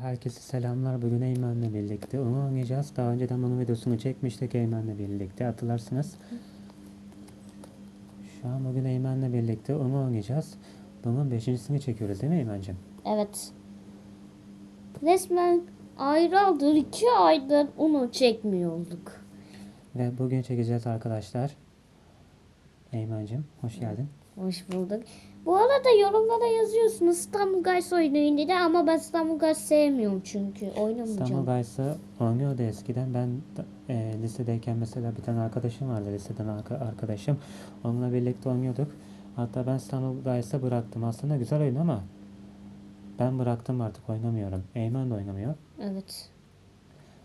Herkese selamlar. Bugün Eymen'le birlikte onu oynayacağız. Daha önceden bunun videosunu çekmiştik Eymen'le birlikte. Hatırlarsınız. Şu an bugün Eymen'le birlikte onu oynayacağız. Bunun beşincisini çekiyoruz değil mi Eymen'cim? Evet. Resmen aylardır, iki aydır onu çekmiyorduk. Ve bugün çekeceğiz arkadaşlar. Eymen'cim hoş geldin. Hoş bulduk. Bu arada yorumlara yazıyorsunuz İstanbul Guys oynayın dedi ama ben İstanbul Guys sevmiyorum çünkü oynamayacağım. İstanbul Guys'ı oynuyordu eskiden. Ben e, lisedeyken mesela bir tane arkadaşım vardı liseden arka- arkadaşım. Onunla birlikte oynuyorduk. Hatta ben İstanbul Guys'ı bıraktım. Aslında güzel oyun ama ben bıraktım artık oynamıyorum. Eymen de oynamıyor. Evet.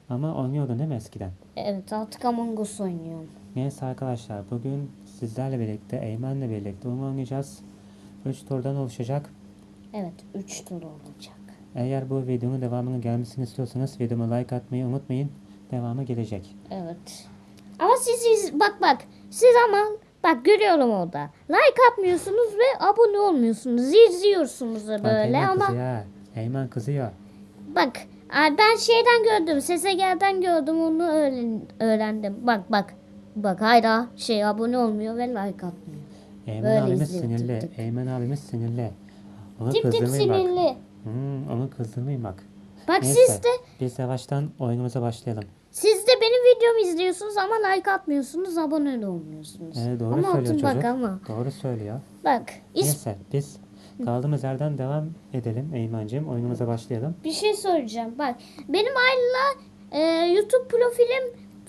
Ama oynuyordun değil mi eskiden? Evet artık Among Us oynuyorum. Neyse arkadaşlar bugün sizlerle birlikte Eymen'le birlikte oyun oynayacağız. 3 turdan oluşacak. Evet 3 tur olacak. Eğer bu videonun devamının gelmesini istiyorsanız videoma like atmayı unutmayın. Devamı gelecek. Evet. Ama siz iz- bak bak siz ama bak görüyorum orada. Like atmıyorsunuz ve abone olmuyorsunuz. İzliyorsunuz da Bak böyle Eymen ama kızıyor. Eymen kızıyor. Bak ben şeyden gördüm. Sesegel'den gördüm onu öğren- öğrendim. Bak bak. Bak hala şey abone olmuyor ve like atmıyor. Eymen Böyle abimiz izliyor, sinirli. tık tık. Eymen abimiz sinirli. Onu Tip tip kızdırmayın bak. sinirli. Hmm, onu kızdırmayın bak. Bak Neyse, siz de Biz yavaştan oyunumuza başlayalım. siz de benim videomu izliyorsunuz ama like atmıyorsunuz, abone de olmuyorsunuz. Ee, doğru ama söylüyor atın bak çocuk. ama. Doğru söylüyor. Bak is Neyse biz kaldığımız yerden devam edelim Eymen'cim. Oyunumuza başlayalım. bir şey soracağım. Bak benim ayrıla e, YouTube profilim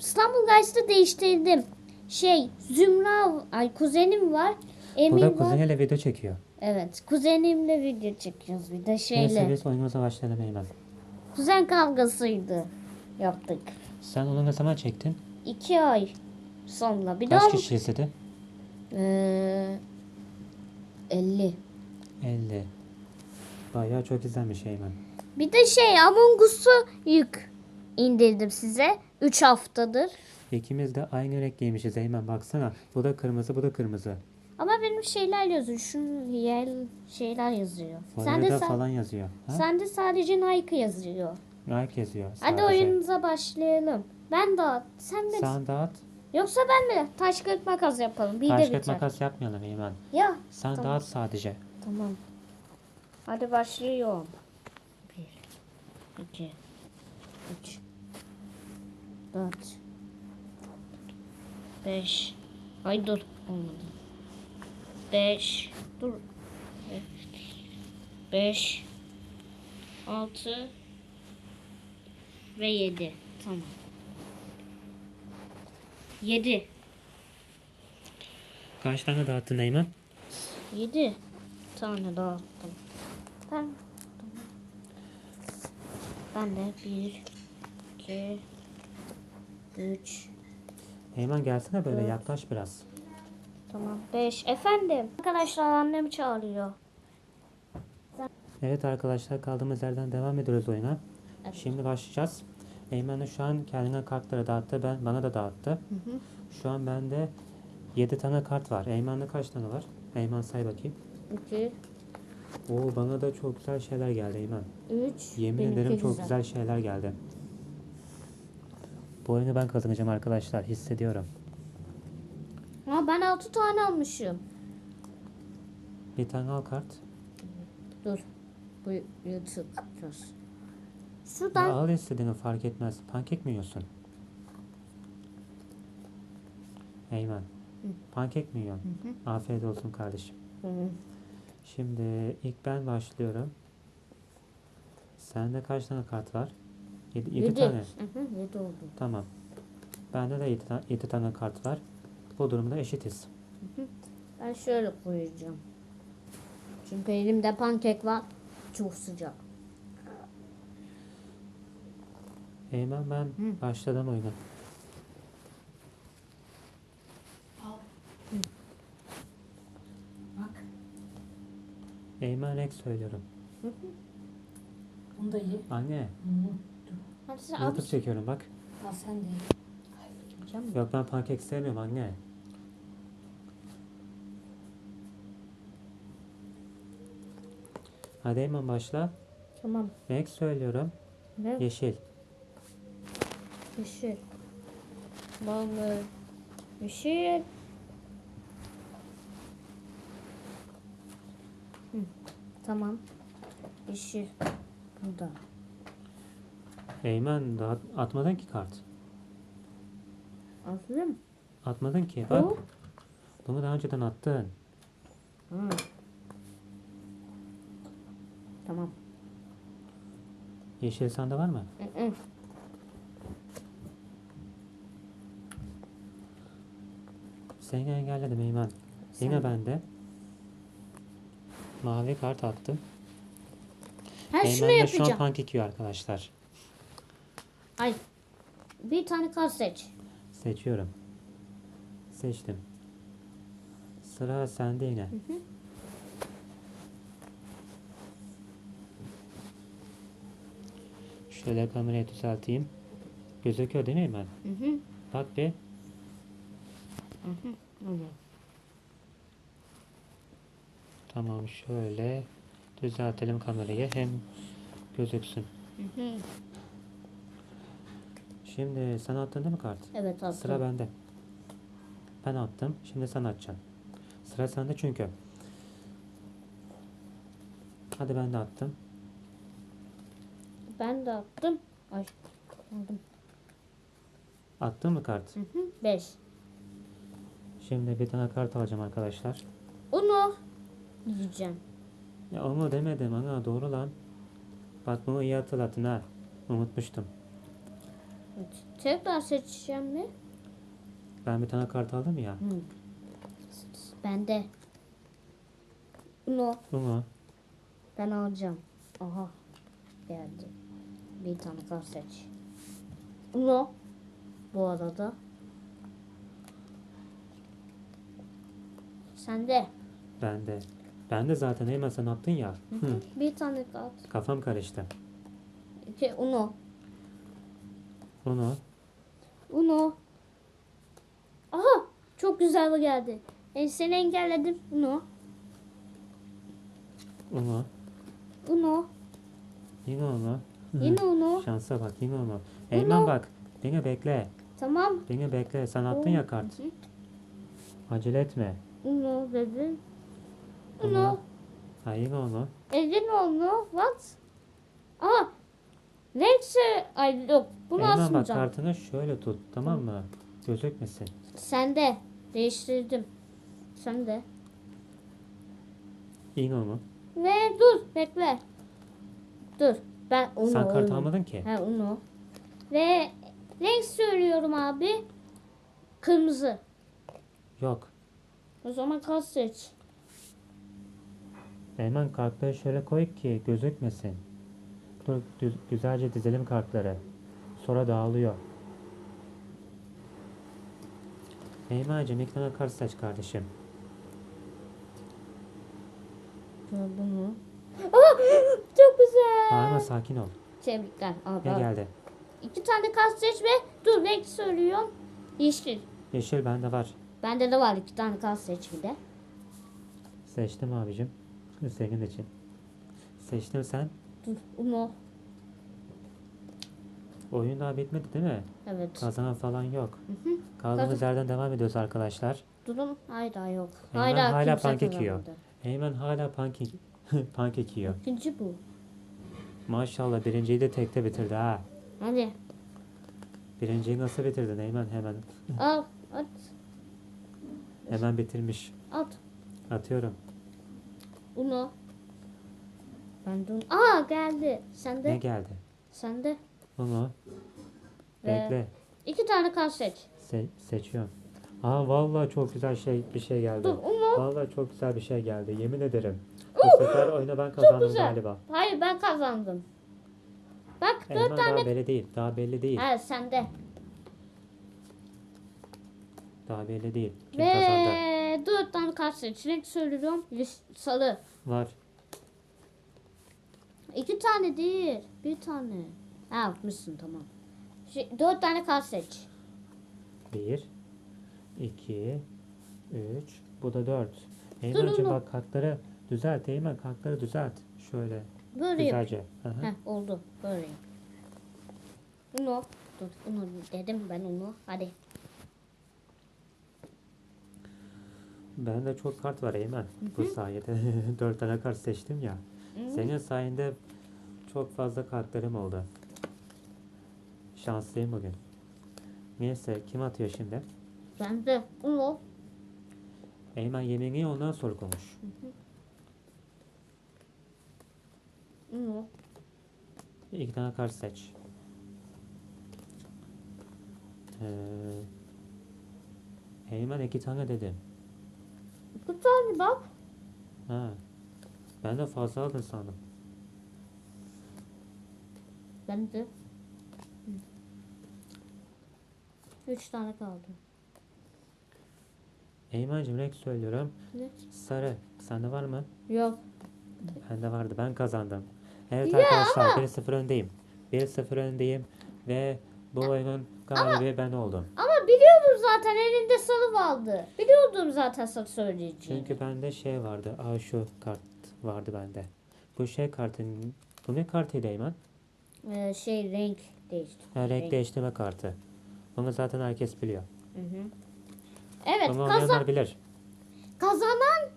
İstanbul Guys'ta değiştirdim. Şey Zümra ay kuzenim var. Emin Burada var. kuzeniyle video çekiyor. Evet kuzenimle video çekiyoruz bir de şeyle. Neyse biz oyunumuza başlayalım Eymen. Kuzen kavgasıydı yaptık. Sen onu ne zaman çektin? İki ay sonra bir Kaç daha kişi izledi? Ee, 50. 50. Bayağı çok izlenmiş Eymen. Bir de şey Among Us'u yük indirdim size. 3 haftadır. İkimiz de aynı renk giymişiz Eymen baksana. Bu da kırmızı bu da kırmızı. Ama benim şeyler yazıyor. Şunun yel şeyler yazıyor. Sen de, Florida sa- falan yazıyor. Ha? sen de sadece Nike yazıyor. Nike yazıyor Hadi sadece. oyunumuza başlayalım. Ben de sen de Sen dağıt. yoksa ben mi? Taş kağıt makas yapalım. Bir Taş de biter. makas yapmayalım Eymen. Ya Sen Tamam. dağıt sadece. Tamam. Hadi başlıyorum. 1 2 3 4 5 Ay dur. Olmadı. 5 Dur. 5 6 ve 7. Tamam. 7 Kaç tane dağıttın Eymen? 7 tane daha attım. Ben ben de 1 2 3 Eymen gelsene böyle Evet. yaklaş biraz. tamam 5 efendim. Arkadaşlar annem çağırıyor. Evet arkadaşlar kaldığımız yerden devam ediyoruz oyuna. Evet. Şimdi başlayacağız. Eymen de şu an kendine kartları dağıttı. Ben, bana da dağıttı. Şu an bende 7 tane kart var. Eymen'de kaç tane var? Eymen say bakayım. 2 Oo bana da çok güzel şeyler geldi Eymen. 3 Yemin ederim çok güzel şeyler geldi. Bu oyunu ben kazanacağım arkadaşlar. Hissediyorum. Ha ben 6 tane almışım. Bir tane al kart. Dur. Bu YouTube yapacağız. Ya Şuradan al istediğini fark etmez. Pankek mi yiyorsun? Eymen. Pankek mi yiyorsun? Afiyet olsun kardeşim. Hı hı. Şimdi ilk ben başlıyorum. Sende kaç tane kart var? 7 Yedi. tane. Hı hı, yedi oldu. Tamam. Bende de 7 tane, yedi tane kart var. Bu durumda eşitiz. Ben şöyle koyacağım. Çünkü elimde pankek var. Çok sıcak. Eymen ben başladım oyuna. Bak. Eymen renk söylüyorum. Bunu da ye. Anne Hı. Hadi sen. YouTube çekiyorum bak. Al sen de. Yiyeceğim. Yok ben pankek sevmiyorum anne. Hadi Eymen başla. Tamam. Renk söylüyorum. Ne? Yeşil. Yeşil. Mavi. Yeşil. Hı, tamam. Yeşil. Burada. Eymen daha atmadın ki kart. Aferin. Atmadın ki. Bak. Bu. Bunu daha önceden attın. Hı. Tamam. Yeşil sende var mı? Hı hı. Seni engelledim Eymen. Sen- Yine bende. Mavi kart attım. Ha Eymen de şu an pankek yiyor arkadaşlar. Ay. Bir tane kart seç. Seçiyorum. Seçtim. Sıra sende yine. Şöyle kamerayı düzelteyim. Gözüküyor değil mi Eymen? Hı hı. Bak bir. Öyle. Tamam şöyle düzeltelim kamerayı hem gözüksün. Hı hı. Şimdi sen attın değil mi kart? Evet attım. Sıra bende. Ben attım. Şimdi sen atacaksın. Sıra sende çünkü. Hadi ben de attım. Ben de attım. Ay. Aldım. Attın mı kart? Hı hı. Beş. Şimdi bir tane kart alacağım arkadaşlar. Onu yiyeceğim. Ya onu demedim ana doğru lan. Bak bunu iyi hatırlattın ha. Unutmuştum. Tekrar seçeceğim mi? Ben bir tane kart aldım ya. Hı. Bende. Uno. Bunu Ben alacağım. Aha. Geldi. Bir tane kart seç. Uno. Bu arada. Sende. bende. Ben de zaten hemen sen attın ya. Hı, Bir tane kart. kafam karıştı. İki. Uno. Bunu Uno. Aha. Çok güzel bu geldi. E, seni engelledim. Uno. Uno. Uno. Yine onu. Hı. Yine uno. Şansa bak yine onu. Eymen bak. Beni bekle. Tamam. Beni bekle. Sen attın ya kart. Hı. Acele etme. Uno dedim. Uno. Uno. Ha yine onu. Elin onu. What? Aa. Neyse. Ay yok. Bunu bak asmayacağım. kartını şöyle tut. Tamam mı? Gözükmesin. Sende. Değiştirdim. Sende. Yine onu. Ve dur. Bekle. Dur. Ben onu. Sen kart onu. almadın ki. He onu. Ve renk söylüyorum abi. Kırmızı. Yok. O zaman kart seç. Eymen kartları şöyle koy ki gözükmesin. Dur düz- güzelce dizelim kartları. Sonra dağılıyor. İki tane kart seç kardeşim. Gördün mü? Aa, çok güzel. Bağırma sakin ol. Tebrikler. Abi. Ne geldi? İki tane kart seç ve dur renk söylüyorum. Yeşil. Yeşil bende var. Bende de var iki tane kart seç bir de. Seçtim abicim. Senin için. Seçtim sen. Uno. Oyun daha bitmedi değil mi? Evet. Kazanan falan yok. Hı hı. Kaldığımız yerden devam ediyoruz arkadaşlar. Durum hala yok. Eymen Hala, hala kimse pankek yiyor. kazanmadı. Eymen hala pankek, pankek yiyor. İkinci bu. Maşallah birinciyi de tekte bitirdi ha. Hadi. Birinciyi nasıl bitirdin Eymen hemen. Al. At. Hemen bitirmiş. At. Atıyorum. Uno. Ben de Aa geldi. Sende. Ne geldi? Sende. Onu. Ve- Bekle. İki tane kart seç. Se- seçiyorum. Aa vallahi çok güzel şey bir şey geldi. Dur Uno. Vallahi çok güzel bir şey geldi. Yemin ederim. Bu sefer oyunu ben kazandım güzel. galiba. Hayır ben kazandım. Bak Eymen dört daha tane. belli değil. Daha belli değil. Ha sende. Daha belli değil. Kim kazandı? Ve dört tane kart seç. Renk söylüyorum. Sarı. Var. İki tane değil. Bir tane. Ha yapmışsın tamam. Şey, dört tane kart seç. Bir, iki, üç. Bu da dört. Eymen'cim bak kartları düzelt. Eymen kartları düzelt. Şöyle. Böyle. Güzelce. Hı hı. Heh, oldu. Böyle. Uno. Dur Uno dedim ben Uno. Hadi. Bende çok kart var Eymen. Bu sayede dört tane kart seçtim ya. Senin sayende çok fazla kartlarım oldu. Şanslıyım bugün. Neyse kim atıyor şimdi? Ben de Uno. Eymen yemeğini ye, ondan sonra konuş. Uno. İki tane kart seç. Ee, Eymen iki tane dedim. Bir tane bak. Ha. Ben de fazla aldın sandım. Ben de. Üç tane kaldı. Eymen'cim renk söylüyorum. Ne? Sarı. Sende var mı? Yok. Bende vardı. Ben kazandım. Evet Ya arkadaşlar ama- 1-0 öndeyim. 1-0 öndeyim ve bu oyunun galibi ben oldum. Ama biliyordum zaten elinde sarı vardı. Biliyordum zaten sarı söyleyeceğini. Çünkü bende şey vardı. Aa şu kart vardı bende. Bu şey kartın bu ne kartıydı Eymen? Ee, şey renk değişti. Ha, renk değiştirme kartı. Bunu zaten herkes biliyor. Hı hı. Evet Bunu kazan, bilir. kazanan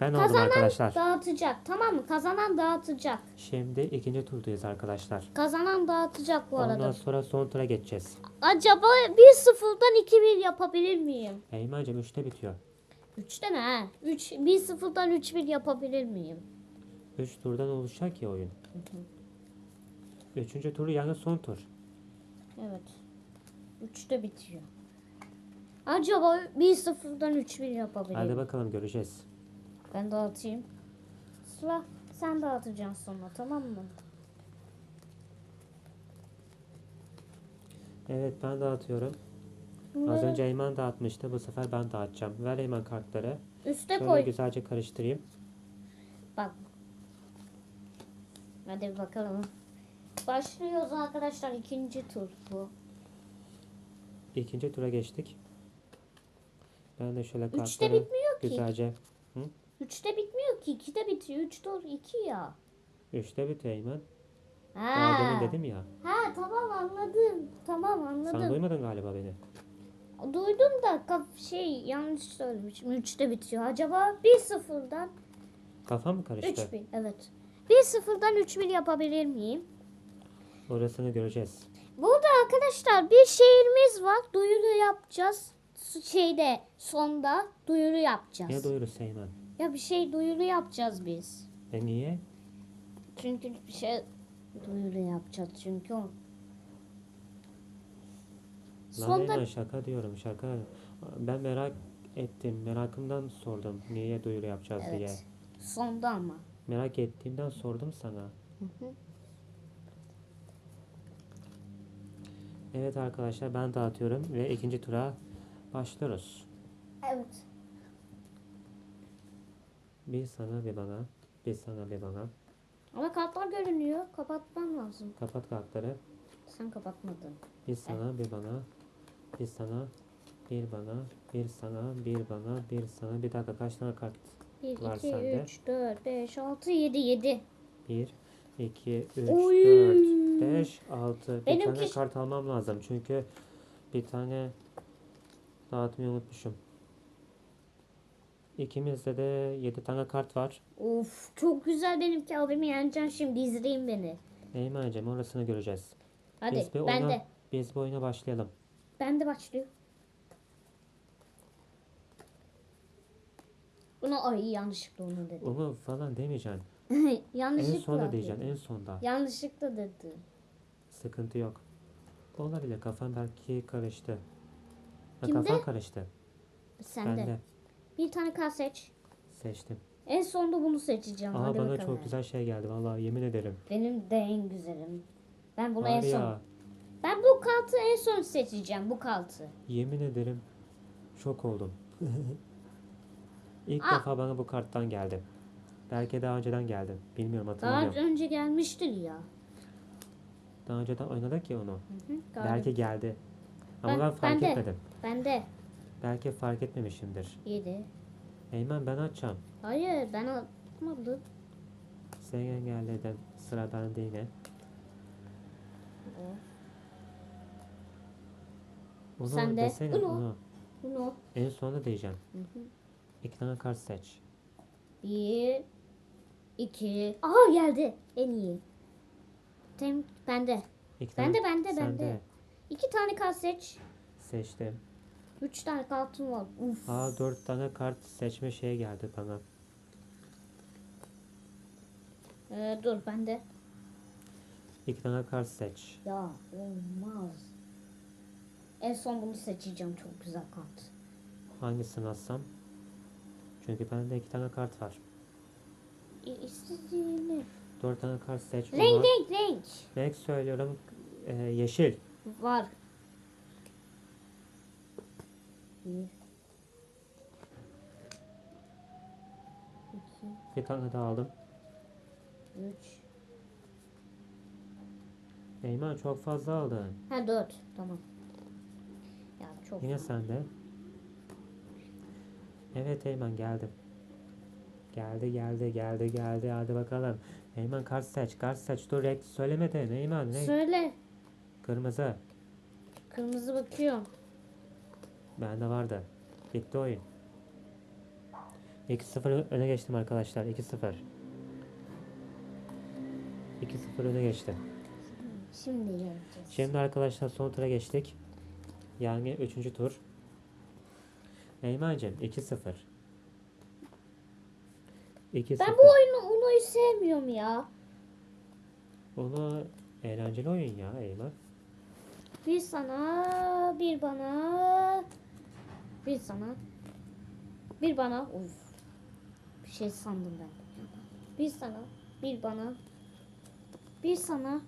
Ben oldum kazanan arkadaşlar. dağıtacak. Tamam mı? Kazanan dağıtacak. Şimdi ikinci turdayız arkadaşlar. Kazanan dağıtacak bu Ondan arada. sonra son tura geçeceğiz. Acaba 1-0'dan 2-1 yapabilir miyim? Eymen'cim 3'te bitiyor. 3'ten ha. 3 1-0'dan 3-1 yapabilir miyim? 3 turdan oluşacak ya oyun. Üçüncü turu yani son tur. Evet. 3'te bitiyor. Acaba 1-0'dan 3-1 yapabilir Hadi miyim? bakalım göreceğiz. Ben dağıtayım. Sıla sen dağıtacaksın sonra tamam mı? Evet ben dağıtıyorum. Az önce Eymen dağıtmıştı. Bu sefer ben dağıtacağım. Ver Eymen kartları. üste Şöyle koy. güzelce karıştırayım. Bak. Hadi bakalım. Başlıyoruz arkadaşlar ikinci tur bu. İkinci tura geçtik. Ben de şöyle Üçte kartları bitmiyor ki. güzelce. Üçte bitmiyor ki. ikide bitiyor. Üç tur iki ya. Üçte bitiyor Eymen. Daha Ha. demin dedim ya. Ha tamam anladım. Tamam Sen anladım. duymadın galiba beni. Duydum da kaf şey yanlış söylemişim. Üçte bitiyor. Acaba 1-0'dan Kafa mı karıştı? 3-1 evet. 1-0'dan 3-1 yapabilir miyim? Orasını göreceğiz. Burada arkadaşlar bir şehrimiz var. Duyuru yapacağız. Su- Şeyde sonda duyuru yapacağız. Ne duyurusu Eymen? ya bir şey duyuru yapacağız biz. E niye? Çünkü bir şey duyuru yapacağız çünkü o. Lan Sonda Eymen şaka diyorum şaka. Ben merak ettim. Merakımdan sordum. Niye duyuru yapacağız diye. evet. Sonda ama. Merak ettiğimden sordum sana. Hı hı. Evet arkadaşlar ben dağıtıyorum ve ikinci tura başlıyoruz. Evet. Bir sana bir bana. Bir sana bir bana. Ama kartlar görünüyor. Kapatmam lazım. Kapat kartları. Sen kapatmadın. Bir sana bir bana. Bir sana bir bana. Bir sana bir bana. Bir sana. Bir dakika kaç tane kart? 1, Var 2, sende. 3, 4, 5, 6, 7, 7. 1, 2, 3, Oy. 4, 5, 6. Bir Benimki- tane kart almam lazım. Çünkü bir tane dağıtmayı unutmuşum. İkimizde de 7 tane kart var. Of çok güzel benimki abimi yeneceksin şimdi izleyin beni. Eymen'cim orasını göreceğiz. Hadi Biz bir ben oyuna, de. Biz bu oyuna başlayalım. Ben de başlıyor. Buna ay yanlışlıkla onu dedim. Onu falan demeyeceksin. yanlışlıkla. En sonda diyeceksin. En sonda. Yanlışlıkla dedim. Sıkıntı yok. Olabilir. Kafan belki karıştı. Ha, Kimde? Kafan karıştı. Sen Ben de. de Bir tane kart seç. seçtim. En sonda bunu seçeceğim. Ama Hadi bana bakalım. çok güzel şey geldi. Vallahi yemin ederim. Benim de en güzelim. Ben bunu Var en son. ya Ben bu kartı en son seçeceğim. Bu kartı. yemin ederim şok oldum. İlk Aa. defa bana bu karttan geldi. Belki daha önceden geldi. Bilmiyorum Daha hatırlamıyorum. önce gelmiştir ya. Daha önceden oynadık ya onu. Hı hı, galiba. Belki geldi. Ama Ben- ben, ben fark de. etmedim. Ben de. Belki fark etmemişimdir. 7. Eymen ben açacağım. Hayır ben atmadım. Seni engelledim. Sıra bende yine. Bunu Sen de. desene Uno. bunu. Bunu. En sonunda diyeceğim. Hı hı. İki tane kart seç. Bir, iki. Aha geldi. En iyi. Tem, bende. İki Bende, tane- bende, Sende. bende. İki tane kart seç. Seçtim. Üç tane kartım var. Uf. Aa dört tane kart seçme şey geldi bana. Ee, dur bende. İki tane kart seç. Ya olmaz. En son bunu seçeceğim. Çok güzel kart. Hangisini alsam? Çünkü bende iki tane kart var. İ- İstediğini. Dört tane kart seç. Renk Ama renk renk. renk söylüyorum. e, yeşil. Var. Bir. İki. Bir tane daha aldım. Üç. Eymen çok fazla aldın. Ha dört. Tamam. Çok. Yine sende. Evet Eymen geldim. Geldi geldi geldi geldi hadi bakalım. Eymen kart seç kart seç dur renk söylemedin Eymen renk. Söyle. Kırmızı. Kırmızı bakıyorum. Bende vardı. Bitti oyun. 2-0 öne geçtim arkadaşlar 2-0. 2-0 öne geçtim. Şimdi göreceğiz. Şimdi arkadaşlar son tura geçtik. Yani 3. tur. Eymen'cim 2-0. 2-0. Ben bu oyunu Uno'yu sevmiyorum ya. Onu eğlenceli oyun ya Eymen. Bir sana, bir bana, bir sana, bir bana. Uf. Bir şey sandım ben. Bir sana, bir bana, bir sana,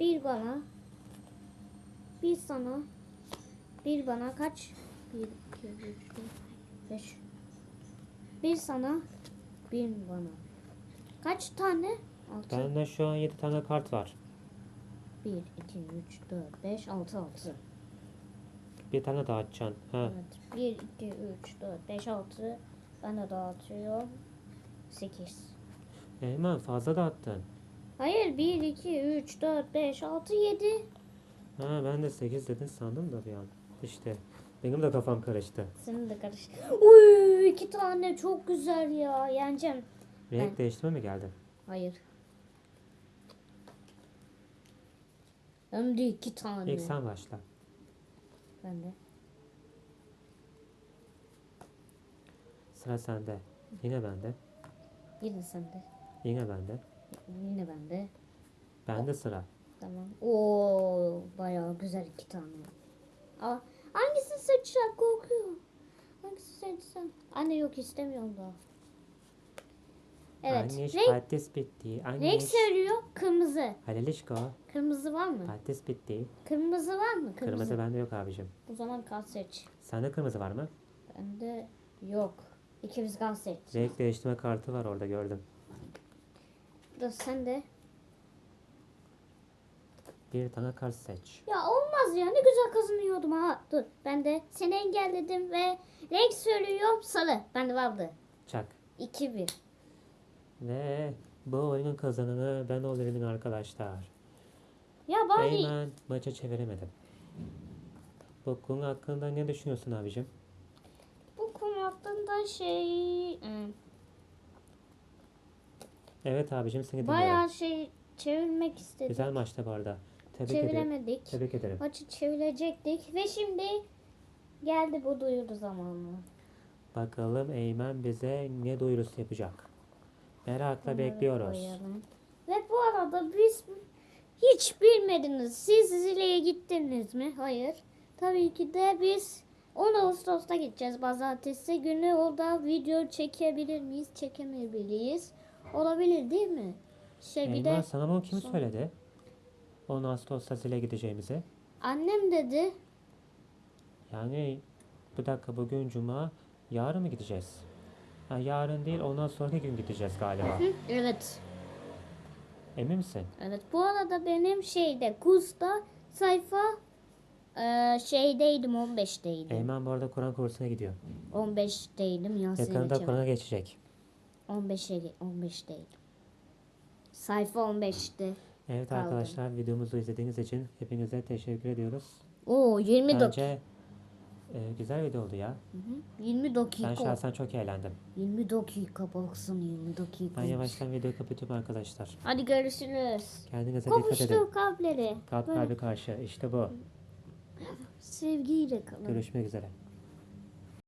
bir bana, bir sana, bir bana kaç? Bir, iki, üç, dört, beş. Bir sana, bir bana. Kaç tane? Altı. Bende şu an 7 tane kart var. 1, 2, 3, 4, 5, 6, 6. Bir tane daha açacaksın. Ha. Evet. 1, 2, 3, 4, 5, 6. Ben de dağıtıyorum. 8. Eymen fazla da attın. Hayır 1, 2, 3, 4, 5, 6, 7. Ha ben de 8 dedin sandım da bir an. İşte benim de kafam karıştı. Senin de karış. Uy iki tane çok güzel ya. Yeneceğim. Renk Ben- değiştirme mi geldi? Hayır. Hem de iki tane. İlk sen başla. Ben de. Sıra sende. Yine bende. Yine sende. Yine bende. Yine bende. Bende sıra. Tamam. Oo bayağı güzel iki tane. Aa, hangisini seçeceğim korkuyorum. Hangisini seçsem? Anne yok istemiyorum daha. Evet. Anneş renk, patates bitti. renk Anneş. söylüyor. Kırmızı. Halilişko. Kırmızı var mı? Patates bitti. Kırmızı var mı? Kırmızı. Kırmızı. bende yok abicim. O zaman kart seç. Sende kırmızı var mı? Bende yok. İkimiz kart seç. Renk değiştirme kartı var orada gördüm. Dur sen de. Bir tane kart seç. Ya olmaz ya ne güzel kazanıyordum ha. Dur ben de seni engelledim ve renk söylüyor sarı. Bende vardı. Çak. 2-1. Ve bu oyunun kazananı ben olurum arkadaşlar. Ya bari Eymen maça çeviremedim. Bu konu hakkında ne düşünüyorsun abicim? bu konu hakkında şey hmm, Evet abicim seni dinliyorum. bayağı şey çevirmek istedik. Güzel maçtı bu arada. Tebrik ederim. Çeviremedik. Tebrik ederim. Maçı çevirecektik ve şimdi geldi bu duyuru zamanı. Bakalım Eymen bize ne duyurusu yapacak. Merakla Bunları bekliyoruz. koyalım. Ve bu arada biz hiç bilmediniz. Siz Zile'ye gittiniz mi? Hayır. Tabii ki de biz 10 Ağustos'ta gideceğiz. Pazartesi günü orada video çekebilir miyiz? Çekemeyebiliriz. Olabilir değil mi? Şey bir Eymen de sana bunu kim söyledi? 10 Ağustos'ta zile gideceğimizi. annem dedi. Yani bir dakika bugün cuma. Yarın mı gideceğiz? Ha, yarın değil ondan sonraki gün gideceğiz galiba. Hı, evet. Emin misin? Evet. Bu arada benim şeyde kursta sayfa eee, şeydeydim 15'teydim. Eymen bu arada Kur'an kursuna gidiyor. 15'teydim ya Yakında Kur'an'a geçecek. 15'e ge- 15 değil. Sayfa 15'te. Evet Kaldı. arkadaşlar videomuzu izlediğiniz için hepinize teşekkür ediyoruz. Oo 20 dakika. Bence e, güzel video oldu ya. Hı hı. 20 Ben dakika. şahsen çok eğlendim. 20 dakika baksana 20 dakika. Ben yavaştan videoyu kapatıyorum arkadaşlar. Hadi görüşürüz. Kendinize dikkat edin. Kavuştuk kalpleri. Kalp kalbi karşı. İşte bu. sevgiyle kalın. Görüşmek üzere.